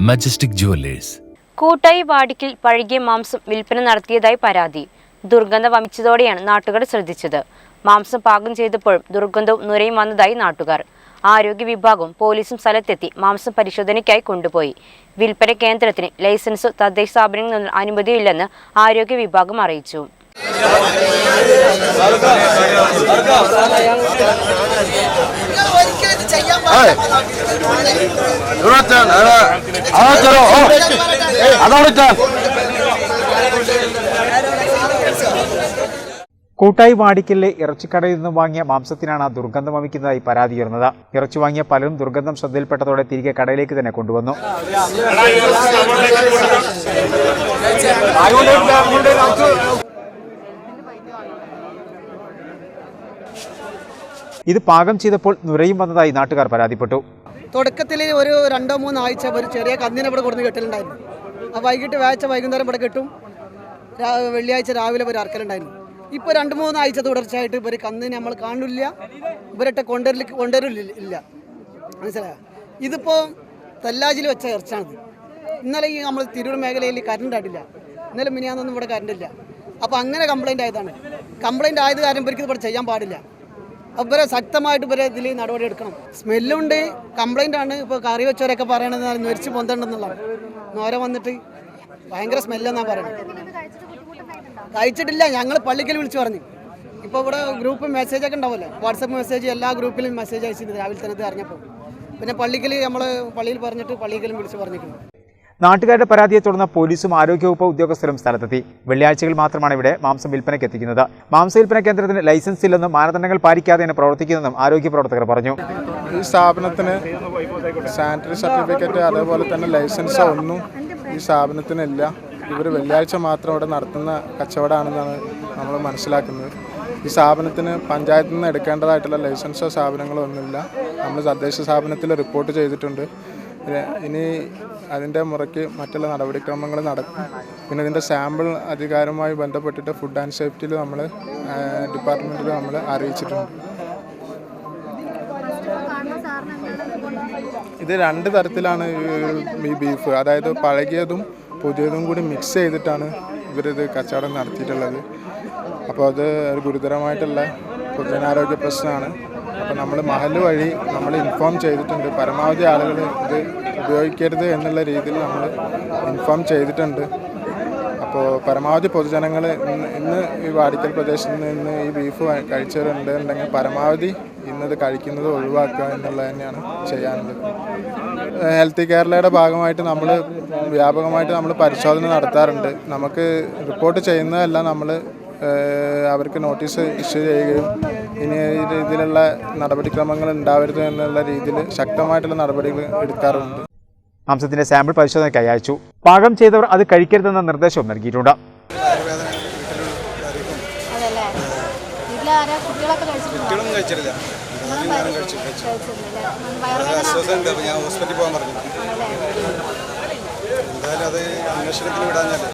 Majestic jewellers കൂട്ടായി വാടിക്കിൽ പഴകിയ മാംസം വിൽപ്പന നടത്തിയതായി പരാതി. ദുർഗന്ധം വമിച്ചതോടെയാണ് നാട്ടുകാർ ശ്രദ്ധിച്ചത്. മാംസം പാകം ചെയ്തപ്പോഴും ദുർഗന്ധവും നുരയും വന്നതായി നാട്ടുകാർ. ആരോഗ്യ വിഭാഗവും പോലീസും സ്ഥലത്തെത്തി മാംസം പരിശോധനയ്ക്കായി കൊണ്ടുപോയി. വിൽപ്പന കേന്ദ്രത്തിന് ലൈസൻസോ തദ്ദേശ സ്ഥാപനങ്ങളിൽ നിന്നും അനുമതിയില്ലെന്ന് ആരോഗ്യ വിഭാഗം അറിയിച്ചു. കൂട്ടായി വാടിക്കലിലെ ഇറച്ചിക്കടയിൽ നിന്നും വാങ്ങിയ മാംസത്തിനാണ് ദുർഗന്ധം വമിക്കുന്നതായി പരാതി ഉയർന്നത്. ഇറച്ചി വാങ്ങിയ പലരും ദുർഗന്ധം ശ്രദ്ധയിൽപ്പെട്ടതോടെ തിരികെ കടയിലേക്ക് തന്നെ കൊണ്ടുവന്നു. ഇത് പാകം ചെയ്തപ്പോൾ നുരയും വന്നതായി നാട്ടുകാർ പരാതിപ്പെട്ടു. തുടക്കത്തിൽ ഒരു രണ്ടോ മൂന്നോ ആഴ്ച ഒരു ചെറിയ കന്നിനെ ഇവിടെ കൊടുന്ന് കെട്ടലുണ്ടായിരുന്നു. ആ വൈകിട്ട് വ്യാഴ്ച വൈകുന്നേരം ഇവിടെ കെട്ടും. വെള്ളിയാഴ്ച രാവിലെ ഒരു അറക്കലുണ്ടായിരുന്നു. ഇപ്പോൾ രണ്ട് മൂന്ന് ആഴ്ച തുടർച്ചയായിട്ട് ഇവർ കന്നിനെ നമ്മൾ കാണില്ല ഇവരൊക്കെ കൊണ്ടുവരൽ കൊണ്ടുവരില്ല മനസ്സിലായോ? ഇതിപ്പോൾ തല്ലാജിൽ വെച്ച ഇറച്ചാണിത് ഇന്നലെ ഈ നമ്മൾ തിരൂർ മേഖലയിൽ കറണ്ട് ആയിട്ടില്ല ഇന്നലെ മിനിയാന്നൊന്നും ഇവിടെ കറണ്ട് ഇല്ല. അപ്പോൾ അങ്ങനെ കംപ്ലൈന്റ് ആയതാണ്. കംപ്ലൈന്റ് ആയത് കാരണം ഇവർക്ക് ഇവിടെ ചെയ്യാൻ പാടില്ല. ഇവരെ ശക്തമായിട്ട് ഇവരെ ഇതിൽ നടപടി എടുക്കണം. സ്മെല്ലുണ്ട് കംപ്ലൈന്റ് ആണ്. ഇപ്പോൾ കറി വെച്ചവരൊക്കെ പറയണത് നുരിച്ച് പൊന്തണ്ടെന്നുള്ളതാണ്. നോര വന്നിട്ട് ഭയങ്കര സ്മെല്ലെന്നാണ് പറയുന്നത് കഴിച്ചിട്ടില്ല ഞങ്ങൾ പള്ളിക്കൽ വിളിച്ചു പറഞ്ഞു. ഇപ്പോൾ ഇവിടെ ഗ്രൂപ്പ് മെസ്സേജ് ഒക്കെ ഉണ്ടാവുമല്ലോ. വാട്സപ്പ് മെസ്സേജ് എല്ലാ ഗ്രൂപ്പിലും മെസ്സേജ് അയച്ചിരുന്നു രാവിലെ തന്നെ അറിഞ്ഞപ്പോൾ പിന്നെ പള്ളിക്കൽ നമ്മൾ പള്ളിയിൽ പറഞ്ഞിട്ട് പള്ളിക്കലും വിളിച്ച് പറഞ്ഞിട്ടുണ്ട് നാട്ടുകാരുടെ പരാതിയെ തുടർന്ന് പോലീസും ആരോഗ്യവകുപ്പ് ഉദ്യോഗസ്ഥരും സ്ഥലത്തെത്തി. വെള്ളിയാഴ്ചകൾ മാത്രമാണ് ഇവിടെ മാംസം വിൽപ്പനയ്ക്ക് എത്തിക്കുന്നത്. മാംസ വിൽപ്പന കേന്ദ്രത്തിന് ലൈസൻസ് ഇല്ലെന്നും മാനദണ്ഡങ്ങൾ പാലിക്കാതെയാണ് പ്രവർത്തിക്കുന്നതെന്നും ആരോഗ്യ പ്രവർത്തകർ പറഞ്ഞു. ഈ സ്ഥാപനത്തിന് സാനിറ്ററി സർട്ടിഫിക്കറ്റ് അതേപോലെ തന്നെ ലൈസൻസ് ഒന്നും ഈ സ്ഥാപനത്തിനില്ല. ഇവർ വെള്ളിയാഴ്ച മാത്രം ഇവിടെ നടത്തുന്ന കച്ചവടമാണെന്നാണ് നമ്മൾ മനസ്സിലാക്കുന്നത്. ഈ സ്ഥാപനത്തിന് പഞ്ചായത്തിൽ നിന്ന് എടുക്കേണ്ടതായിട്ടുള്ള ലൈസൻസോ സ്ഥാപനങ്ങളോ ഒന്നുമില്ല. നമ്മൾ തദ്ദേശ സ്ഥാപനത്തിൽ റിപ്പോർട്ട് ചെയ്തിട്ടുണ്ട്. ഇനി- അതിന്റെ മുറയ്ക്ക് മറ്റുള്ള നടപടിക്രമങ്ങൾ നടക്കും പിന്നെ ഇതിന്റെ സാമ്പിൾ അധികാരവുമായി ബന്ധപ്പെട്ടിട്ട് ഫുഡ് ആൻഡ് സേഫ്റ്റിയിൽ നമ്മൾ ഡിപ്പാർട്ട്മെന്റിൽ നമ്മൾ അറിയിച്ചിട്ടുണ്ട്. ഇത് രണ്ട് തരത്തിലാണ് ഈ ബീഫ്. അതായത് പഴകിയതും പുതിയതും കൂടി മിക്സ് ചെയ്തിട്ടാണ് ഇവരിത് കച്ചവടം നടത്തിയിട്ടുള്ളത്. അപ്പോൾ അത് ഒരു ഗുരുതരമായിട്ടുള്ള പൊതുജനാരോഗ്യ പ്രശ്നമാണ്. അപ്പോൾ നമ്മൾ മഹൽ വഴി നമ്മൾ ഇൻഫോം ചെയ്തിട്ടുണ്ട്. പരമാവധി ആളുകൾ ഇത് ഉപയോഗിക്കരുത് എന്നുള്ള രീതിയിൽ നമ്മൾ ഇൻഫോം ചെയ്തിട്ടുണ്ട്. അപ്പോൾ പരമാവധി പൊതുജനങ്ങൾ ഇന്ന് ഈ വാടിക്കൽ പ്രദേശത്ത് നിന്ന് ഈ ബീഫ് കഴിച്ചവരുണ്ട് ഉണ്ടെങ്കിൽ പരമാവധി ഇന്നത് കഴിക്കുന്നത് ഒഴിവാക്കുക എന്നുള്ളത് തന്നെയാണ് ചെയ്യാനുള്ളത്. ഹെൽത്തി കേരളയുടെ ഭാഗമായിട്ട് നമ്മൾ വ്യാപകമായിട്ട് നമ്മൾ പരിശോധന നടത്താറുണ്ട്. നമുക്ക് റിപ്പോർട്ട് ചെയ്യുന്നതല്ല നമ്മൾ അവർക്ക് നോട്ടീസ് ഇഷ്യൂ ചെയ്യുകയും ഇനി ഈ രീതിയിലുള്ള നടപടിക്രമങ്ങൾ ഉണ്ടാവരുത് എന്നുള്ള രീതിയിൽ ശക്തമായിട്ടുള്ള നടപടികൾ എടുക്കാറുണ്ട്. മാംസത്തിന്റെ സാമ്പിൾ പരിശോധനയ്ക്കായി അയച്ചു. പാകം ചെയ്തവർ അത് കഴിക്കരുതെന്ന നിർദ്ദേശവും നൽകിയിട്ടുണ്ട്. അതല്ലേ? വീട്ടിലാരാ കുട്ടികളൊക്കെ കഴിച്ചിട്ടുണ്ടോ? കുട്ടികളൊന്നും കഴിച്ചിട്ടില്ല. നിങ്ങളും വയറുവേദന അപ്പോൾ ഞാൻ ഹോസ്പിറ്റലിൽ പോകാൻ പറഞ്ഞു. എന്തായാലും അത് അന്വേഷണത്തിന് വിടാഞ്ഞല്ലേ?